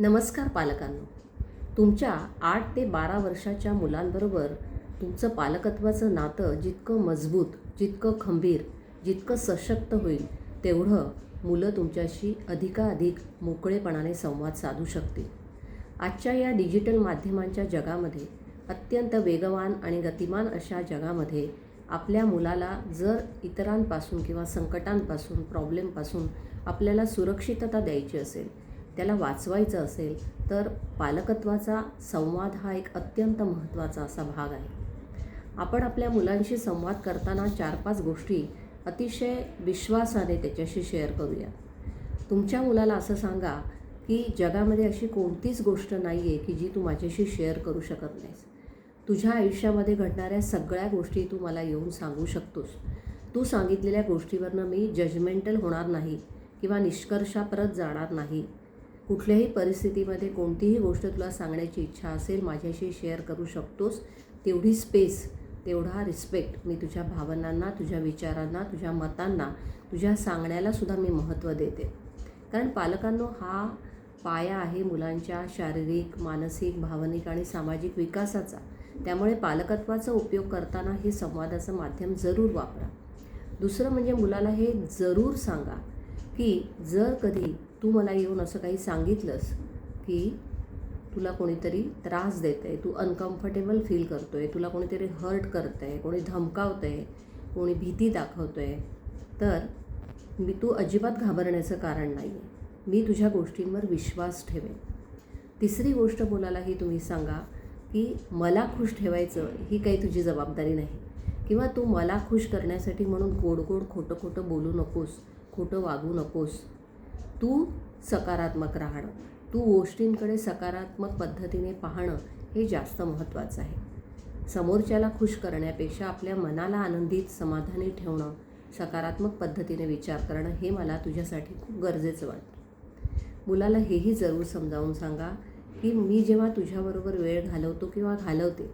नमस्कार पालकांनो. तुमच्या आठ ते बारा वर्षाच्या मुलांबरोबर तुमचं पालकत्वाचं नातं जितकं मजबूत जितकं खंबीर जितकं सशक्त होईल तेवढं मुलं तुमच्याशी अधिकाधिक मोकळेपणाने संवाद साधू शकतील. आजच्या या डिजिटल माध्यमांच्या जगामध्ये अत्यंत वेगवान आणि गतिमान अशा जगामध्ये आपल्या मुलाला जर इतरांपासून किंवा संकटांपासून प्रॉब्लेमपासून आपल्याला सुरक्षितता द्यायची असेल त्याला वाचवायचं असेल तर पालकत्वाचा संवाद हा एक अत्यंत महत्त्वाचा असा भाग आहे. आपण आपल्या मुलांशी संवाद करताना चार पाच गोष्टी अतिशय विश्वासाने त्याच्याशी शेअर करूया. तुमच्या मुलाला असं सांगा की जगामध्ये अशी कोणतीच गोष्ट नाही आहे की जी तू माझ्याशी शेअर करू शकत नाहीस. तुझ्या आयुष्यामध्ये घडणाऱ्या सगळ्या गोष्टी तू मला येऊन सांगू शकतोस. तू सांगितलेल्या गोष्टीवरनं मी जजमेंटल होणार नाही किंवा निष्कर्षापरत जाणार नाही. कुठल्याही परिस्थितीमध्ये कोणतीही गोष्ट तुला सांगण्याची इच्छा असेल माझ्याशी शेअर करू शकतोस. तेवढी स्पेस तेवढा रिस्पेक्ट मी तुझ्या भावनांना तुझ्या विचारांना तुझ्या मतांना तुझ्या सांगण्यालासुद्धा मी महत्त्व देते. कारण पालकांनो हा पाया आहे मुलांच्या शारीरिक मानसिक भावनिक आणि सामाजिक विकासाचा. त्यामुळे पालकत्वाचा उपयोग करताना हे संवादाचं माध्यम जरूर वापरा. दुसरं म्हणजे मुलाला हे जरूर सांगा की जर कधी तू मला येऊन असं काही सांगितलंस की तुला कोणीतरी त्रास देत आहे तू अनकम्फर्टेबल फील करतो आहे तुला कोणीतरी हर्ट करतं आहे कोणी धमकावतं आहे कोणी भीती दाखवतो आहे तर मी तू अजिबात घाबरण्याचं कारण नाही आहे मी तुझ्या गोष्टींवर विश्वास ठेवेन. तिसरी गोष्ट बोलायलाही तुम्ही सांगा की मला खुश ठेवायचं ही काही तुझी जबाबदारी नाही. किंवा तू मला खुश करण्यासाठी म्हणून गोड गोड खोटं खोटं बोलू नकोस खोटं वागू नकोस तू सकारात्मक राहणं तू गोष्टींकडे सकारात्मक पद्धतीने पाहणं हे जास्त महत्त्वाचं आहे. समोरच्याला खुश करण्यापेक्षा आपल्या मनाला आनंदित समाधानी ठेवणं सकारात्मक पद्धतीने विचार करणं हे मला तुझ्यासाठी खूप गरजेचं वाटतं. मुलाला हेही जरूर समजावून सांगा की मी जेव्हा तुझ्याबरोबर वेळ घालवतो किंवा घालवते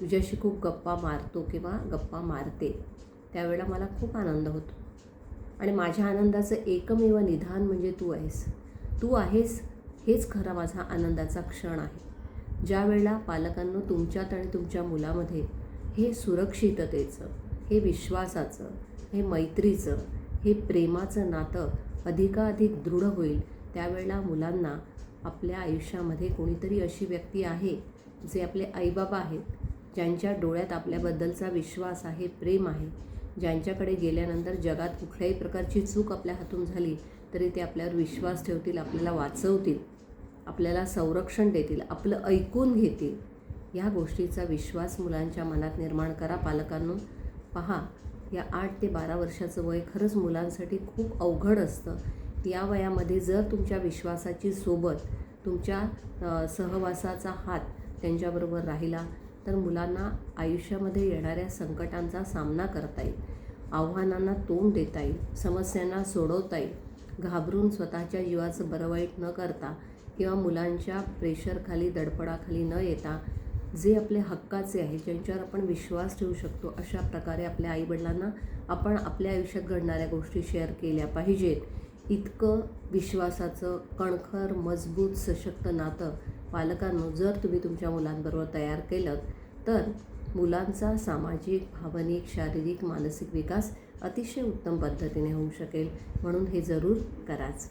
तुझ्याशी खूप गप्पा मारतो किंवा गप्पा मारते त्यावेळेला मला खूप आनंद होतो. आणि माझ्या आनंदाचं एकमेव निधान म्हणजे तू आहेस. तू आहेस हेच खरा माझा आनंदाचा क्षण आहे. ज्या वेळेला पालकांनो तुमच्यात आणि तुमच्या मुलामध्ये हे सुरक्षिततेचं हे विश्वासाचं हे मैत्रीचं हे प्रेमाचं नातं अधिकाधिक दृढ होईल त्यावेळेला मुलांना आपल्या आयुष्यामध्ये कोणीतरी अशी व्यक्ती आहे जे आपले आईबाबा आहेत ज्यांच्या डोळ्यात आपल्याबद्दलचा विश्वास आहे प्रेम आहे ज्यांच्याकडे गेल्यानंतर जगात कुठल्याही प्रकारची चूक आपल्या हातून झाली तरी ते आपल्यावर विश्वास ठेवतील आपल्याला वाचवतील आपल्याला संरक्षण देतील आपलं ऐकून घेतील. या गोष्टीचा विश्वास मुलांच्या मनात निर्माण करा. पालकांनो पहा या आठ ते बारा वर्षाचं वय खरंच मुलांसाठी खूप अवघड असतं. या वयामध्ये जर तुमच्या विश्वासाची सोबत तुमच्या सहवासाचा हात त्यांच्याबरोबर राहिला तर मुलांना आयुष्यामध्ये येणाऱ्या संकटांचा सामना करता येईल. आव्हानांना तोंड देता येईल. समस्यांना सोडवता येईल. घाबरून स्वतःच्या जीवाचं बरं वाईट न करता किंवा मुलांच्या प्रेशरखाली दडपडाखाली न येता जे आपले हक्काचे आहे ज्यांच्यावर आपण विश्वास ठेवू शकतो अशा प्रकारे आपल्या आईवडिलांना आपण आपल्या आयुष्यात घडणाऱ्या गोष्टी शेअर केल्या पाहिजेत. इतकं विश्वासाचं कणखर मजबूत सशक्त नातं पालकांनो जर तुम्ही तुमच्या मुलांबरोबर तयार केलं तर मुलांचा सामाजिक भावनिक शारीरिक मानसिक विकास अतिशय उत्तम पद्धतीने होऊ शकेल. म्हणून हे जरूर कराच.